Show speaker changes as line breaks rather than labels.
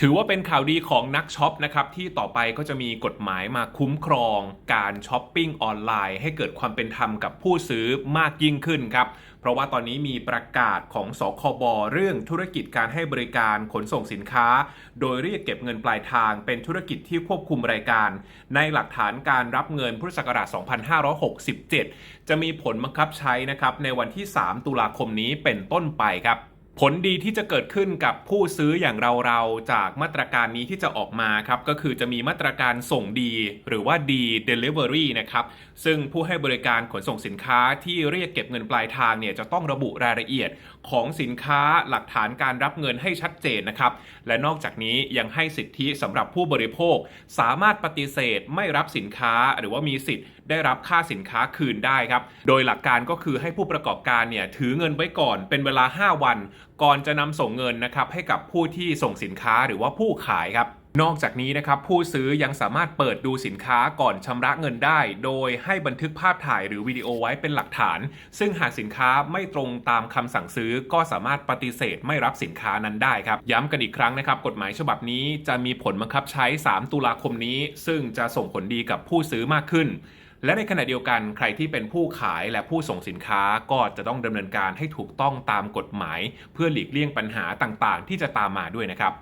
ถือว่าเป็นข่าวดีของนักช็อปนะครับที่ต่อไปก็จะมีกฎหมายมาคุ้มครองการช้อปปิ้งออนไลน์ ให้เกิดความเป็นธรรมกับผู้ซื้อมากยิ่งขึ้นครับ เพราะว่าตอนนี้มีประกาศของสคบเรื่องธุรกิจการให้บริการขนส่งสินค้า โดยเรียกเก็บเงินปลายทางเป็นธุรกิจที่ควบคุมรายการ ในหลักฐานการรับเงินพุทธศักราช 2567 จะมีผลบังคับใช้นะครับในวันที่ 3 ตุลาคมนี้เป็นต้นไปครับ ผลดีที่จะเกิดขึ้นกับผู้ซื้ออย่างเราๆ จากมาตรการนี้ที่จะออกมาครับ ก็คือจะมีมาตรการส่งดีหรือว่าดี Delivery นะครับ ซึ่งผู้ให้บริการขนส่งสินค้าที่เรียกเก็บเงินปลายทางเนี่ยจะต้องระบุรายละเอียดของสินค้าหลักฐานการรับเงินให้ชัดเจนนะครับ และนอกจากนี้ยังให้สิทธิสำหรับผู้บริโภค สามารถปฏิเสธไม่รับสินค้าหรือว่ามีสิทธิ์ได้รับค่าสินค้าคืนได้ครับ โดยหลักการก็คือให้ผู้ประกอบการเนี่ยถือเงินไว้ก่อนเป็นเวลา 5 วันก่อนจะนำส่งเงินนะครับให้กับผู้ที่ส่งสินค้าหรือว่าผู้ขายครับ นอกจากนี้นะครับผู้ซื้อยังสามารถเปิดดูสินค้าก่อนชำระเงินได้ โดยให้บันทึกภาพถ่ายหรือวิดีโอไว้เป็นหลักฐาน ซึ่งหากสินค้าไม่ตรงตามคำสั่งซื้อก็สามารถปฏิเสธไม่รับสินค้านั้นได้ครับ ย้ำกันอีกครั้งนะครับ กฎหมายฉบับนี้จะมีผลบังคับใช้ 3 ตุลาคมนี้ ซึ่งจะส่งผลดีกับผู้ซื้อมากขึ้น และในขณะเดียวกันใครที่เป็นผู้ขายและผู้ส่งสินค้าก็จะต้องดำเนินการให้ถูกต้องตามกฎหมาย เพื่อหลีกเลี่ยงปัญหาต่างๆ ที่จะตามมาด้วยนะครับ